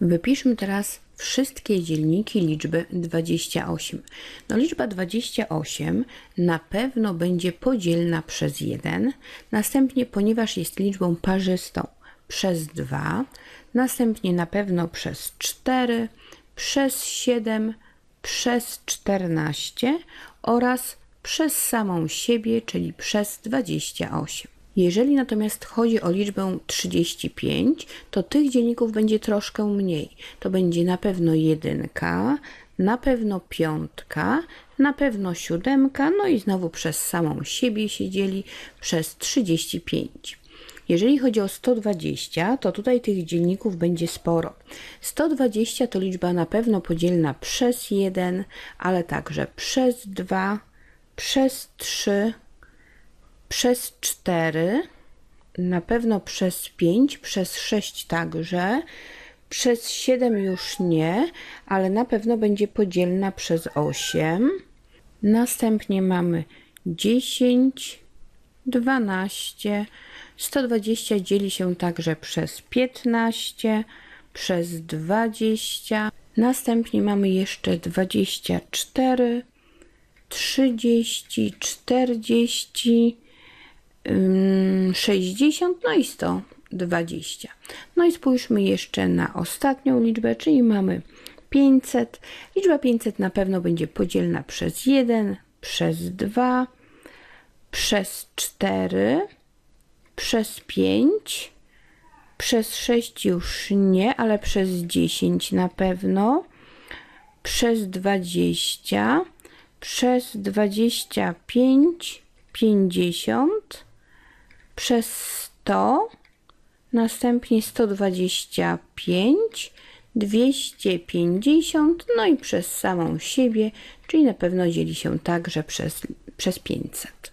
Wypiszmy teraz wszystkie dzielniki liczby 28. No liczba 28 na pewno będzie podzielna przez 1, następnie ponieważ jest liczbą parzystą przez 2, następnie na pewno przez 4, przez 7, przez 14 oraz przez samą siebie, czyli przez 28. Jeżeli natomiast chodzi o liczbę 35, to tych dzielników będzie troszkę mniej. To będzie na pewno jedynka, na pewno piątka, na pewno siódemka, no i znowu przez samą siebie się dzieli przez 35. Jeżeli chodzi o 120, to tutaj tych dzielników będzie sporo. 120 to liczba na pewno podzielna przez 1, ale także przez 2, przez 3, przez 4, na pewno przez 5, przez 6 także, przez 7 już nie, ale na pewno będzie podzielna przez 8. Następnie mamy 10, 12, 120 dzieli się także przez 15, przez 20. Następnie mamy jeszcze 24, 30, 40, 60, no i 120. No i spójrzmy jeszcze na ostatnią liczbę, czyli mamy 500. Liczba 500 na pewno będzie podzielna przez 1, przez 2, przez 4, przez 5, przez 6 już nie, ale przez 10 na pewno, przez 20, przez 25, 50, przez 100, następnie 125, 250, no i przez samą siebie, czyli na pewno dzieli się także przez, przez 500.